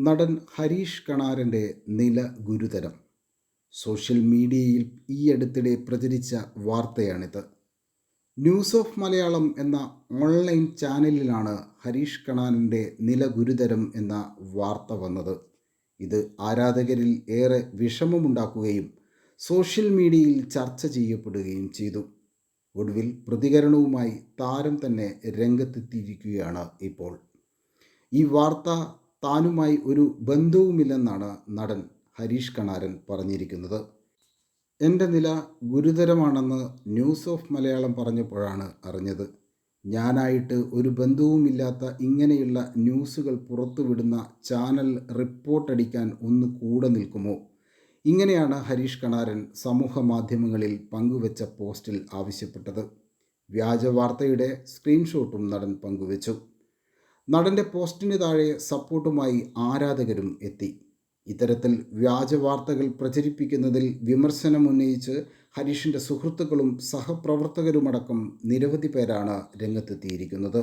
നടൻ ഹരീഷ് കണാരന്റെ നില ഗുരുതരം. സോഷ്യൽ മീഡിയയിൽ ഈ അടുത്തിടെ പ്രചരിച്ച വാർത്തയാണിത്. ന്യൂസ് ഓഫ് മലയാളം എന്ന ഓൺലൈൻ ചാനലിലാണ് ഹരീഷ് കണാരന്റെ നില ഗുരുതരം എന്ന വാർത്ത വന്നത്. ഇത് ആരാധകരിൽ ഏറെ വിഷമമുണ്ടാക്കുകയും സോഷ്യൽ മീഡിയയിൽ ചർച്ച ചെയ്യപ്പെടുകയും ചെയ്തു. ഒടുവിൽ പ്രതികരണവുമായി താരം തന്നെ രംഗത്തെത്തിയിരിക്കുകയാണ് ഇപ്പോൾ. ഈ വാർത്ത താനുമായി ഒരു ബന്ധവുമില്ലെന്നാണ് നടൻ ഹരീഷ് കണാരൻ പറഞ്ഞിരിക്കുന്നത്. എന്റെ നില ഗുരുതരമാണെന്ന് ന്യൂസ് ഓഫ് മലയാളം പറഞ്ഞപ്പോഴാണ് അറിഞ്ഞത്. ഞാനായിട്ട് ഒരു ബന്ധവുമില്ലാത്ത ഇങ്ങനെയുള്ള ന്യൂസുകൾ പുറത്തുവിടുന്ന ചാനൽ റിപ്പോർട്ടടിക്കാൻ ഒന്ന് കൂടെ നിൽക്കുമോ? ഇങ്ങനെയാണ് ഹരീഷ് കണാരൻ സമൂഹ മാധ്യമങ്ങളിൽ പങ്കുവച്ച പോസ്റ്റിൽ ആവശ്യപ്പെട്ടത്. വ്യാജ വാർത്തയുടെ സ്ക്രീൻഷോട്ടും നടൻ പങ്കുവച്ചു. നടന്റെ പോസ്റ്റിന് താഴെ സപ്പോർട്ടുമായി ആരാധകരും എത്തി. ഇത്തരത്തിൽ വ്യാജ വാർത്തകൾ പ്രചരിപ്പിക്കുന്നതിൽ വിമർശനമുന്നയിച്ച് ഹരീഷിന്റെ സുഹൃത്തുക്കളും സഹപ്രവർത്തകരുമടക്കം നിരവധി പേരാണ് രംഗത്തെത്തിയിരിക്കുന്നത്.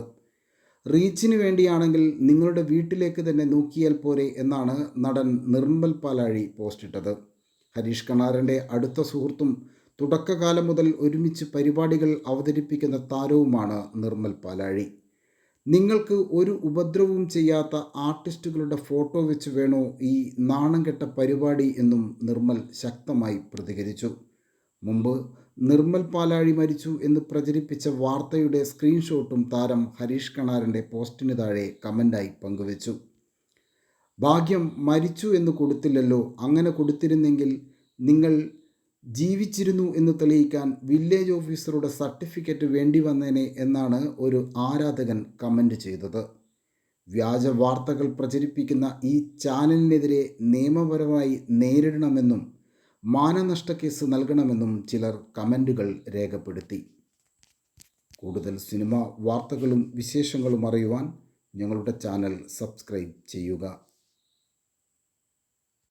റീച്ചിന് വേണ്ടിയാണെങ്കിൽ നിങ്ങളുടെ വീട്ടിലേക്ക് തന്നെ നോക്കിയാൽ പോരെ എന്നാണ് നടൻ നിർമ്മൽ പാലാഴി പോസ്റ്റിട്ടത്. ഹരീഷ് കണാരന്റെ അടുത്ത സുഹൃത്തും തുടക്കകാലം മുതൽ ഒരുമിച്ച് പരിപാടികൾ അവതരിപ്പിക്കുന്ന താരവുമാണ് നിർമ്മൽ പാലാഴി. നിങ്ങൾക്ക് ഒരു ഉപദ്രവവും ചെയ്യാത്ത ആർട്ടിസ്റ്റുകളുടെ ഫോട്ടോ വെച്ച് വേണോ ഈ നാണം കെട്ട പരിപാടി എന്നും നിർമ്മൽ ശക്തമായി പ്രതികരിച്ചു. മുമ്പ് നിർമ്മൽ പാലാഴി മരിച്ചു എന്ന് പ്രചരിപ്പിച്ച വാർത്തയുടെ സ്ക്രീൻഷോട്ടും താരം ഹരീഷ് കണാരന്റെ പോസ്റ്റിന് താഴെ കമന്റായി പങ്കുവച്ചു. ഭാഗ്യം മരിച്ചു എന്ന് കൊടുത്തില്ലല്ലോ അങ്ങനെ കൊടുത്തിരുന്നെങ്കിൽ നിങ്ങൾ ജീവിച്ചിരുന്നു എന്ന് തെളിയിക്കാൻ വില്ലേജ് ഓഫീസറുടെ സർട്ടിഫിക്കറ്റ് വേണ്ടി വന്നേനെ എന്നാണ് ഒരു ആരാധകൻ കമന്റ് ചെയ്തത്. വ്യാജ വാർത്തകൾ പ്രചരിപ്പിക്കുന്ന ഈ ചാനലിനെതിരെ നിയമപരമായി നേരിടണമെന്നും മാനനഷ്ട കേസ് നൽകണമെന്നും ചിലർ കമന്റുകൾ രേഖപ്പെടുത്തി. കൂടുതൽ സിനിമ വാർത്തകളും വിശേഷങ്ങളും അറിയുവാൻ ഞങ്ങളുടെ ചാനൽ സബ്സ്ക്രൈബ് ചെയ്യുക.